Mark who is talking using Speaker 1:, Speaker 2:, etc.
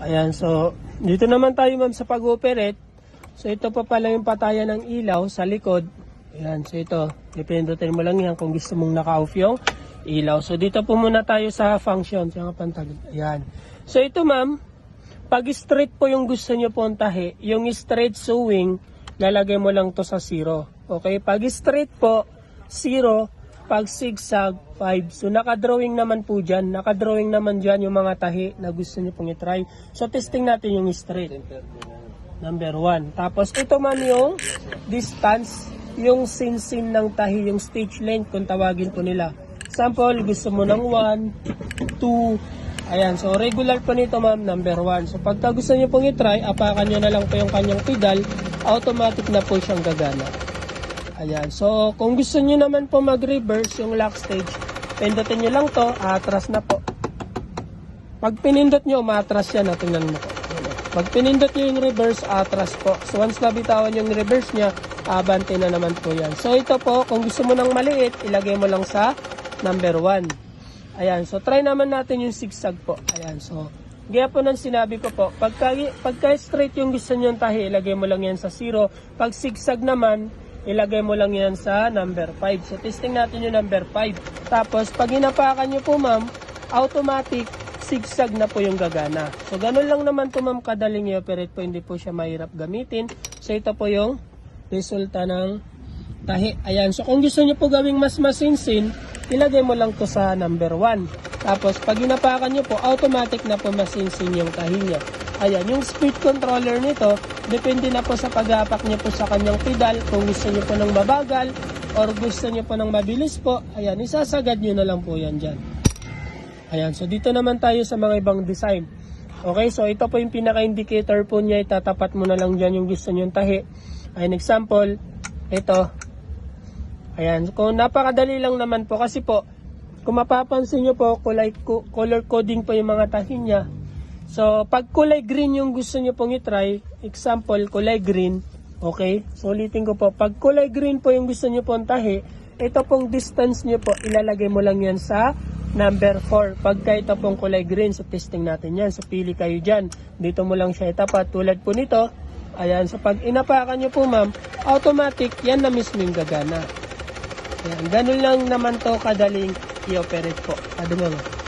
Speaker 1: Ayan, so dito naman tayo ma'am sa pag-operate. So ito pa pala yung patayan ng ilaw sa likod. Ayan, so ito, ipindutin mo lang yan kung gusto mong naka-off yung ilaw. So dito po muna tayo sa function, sa pantag. Ayan. So ito ma'am, pag straight po yung gusto nyo pong tahi, yung straight sewing, lalagay mo lang to sa zero. Okay, pag straight po, zero, pag zigzag, 5. So nakadrawing naman po dyan, nakadrawing naman dyan yung mga tahi na gusto nyo pong itry. So testing natin yung straight. Number 1. Tapos ito man yung distance, yung sinsin ng tahi, yung stage length kung tawagin po nila. Sample, gusto mo ng 1, 2, ayan. So regular po nito ma'am, number 1. So pagka gusto nyo pong itry, apakan nyo na lang po yung kanyang pedal, automatic na po siyang gagana. Ayan. So, kung gusto niyo naman po mag-reverse yung lock stage, pindutin niyo lang to, atras na po. Pag pinindot niyo, umatras yan. O, tingnan mo po. Pag pinindot niyo yung reverse, atras po. So, once na bitawan yung reverse niya, abante na naman po yan. So, ito po, kung gusto mo ng maliit, ilagay mo lang sa number 1. Ayan. So, try naman natin yung zigzag po. Ayan. So, gaya po ng sinabi ko po, pagka, pagka straight yung gusto nyo tahi, ilagay mo lang yan sa 0. Pag zigzag naman, ilagay mo lang yan sa number 5. So, testing natin yung number 5. Tapos, pag inapakan nyo po, ma'am, automatic, zigzag na po yung gagana. So, ganun lang naman to ma'am, kadaling i-operate po, hindi po siya mahirap gamitin. So, ito po yung resulta ng tahi. Ayan, so kung gusto nyo po gawing mas masinsin, ilagay mo lang to sa number 1. Tapos, pag inapakan nyo po, automatic na po masinsin yung tahi niya. Ayan, yung speed controller nito, depende na po sa pag-apak niya po sa kanyang pedal. Kung gusto niyo po ng mabagal or gusto niyo po ng mabilis po, ayan, isasagad niyo na lang po yan dyan. Ayan, so dito naman tayo sa mga ibang design. Okay, so ito po yung pinaka-indicator po niya. Itatapat mo na lang dyan yung gusto niyong tahi. Ayan, example, ito. Ayan, kung napakadali lang naman po kasi po, kung mapapansin nyo po, kulay, color coding po yung mga tahi niya. So, pag kulay green yung gusto nyo pong itry, example, kulay green, okay? So, ulitin ko po, pag kulay green po yung gusto nyo pong tahi, ito pong distance nyo po, ilalagay mo lang yan sa number 4. Pagka ito pong kulay green, so testing natin yan. So, pili kayo dyan. Dito mo lang siya itapat. Tulad po nito, ayan, so pag inapakan nyo po ma'am, automatic, yan na mismo yung gagana. Ayan, ganun lang naman to kadaling i-operate po. Ano nga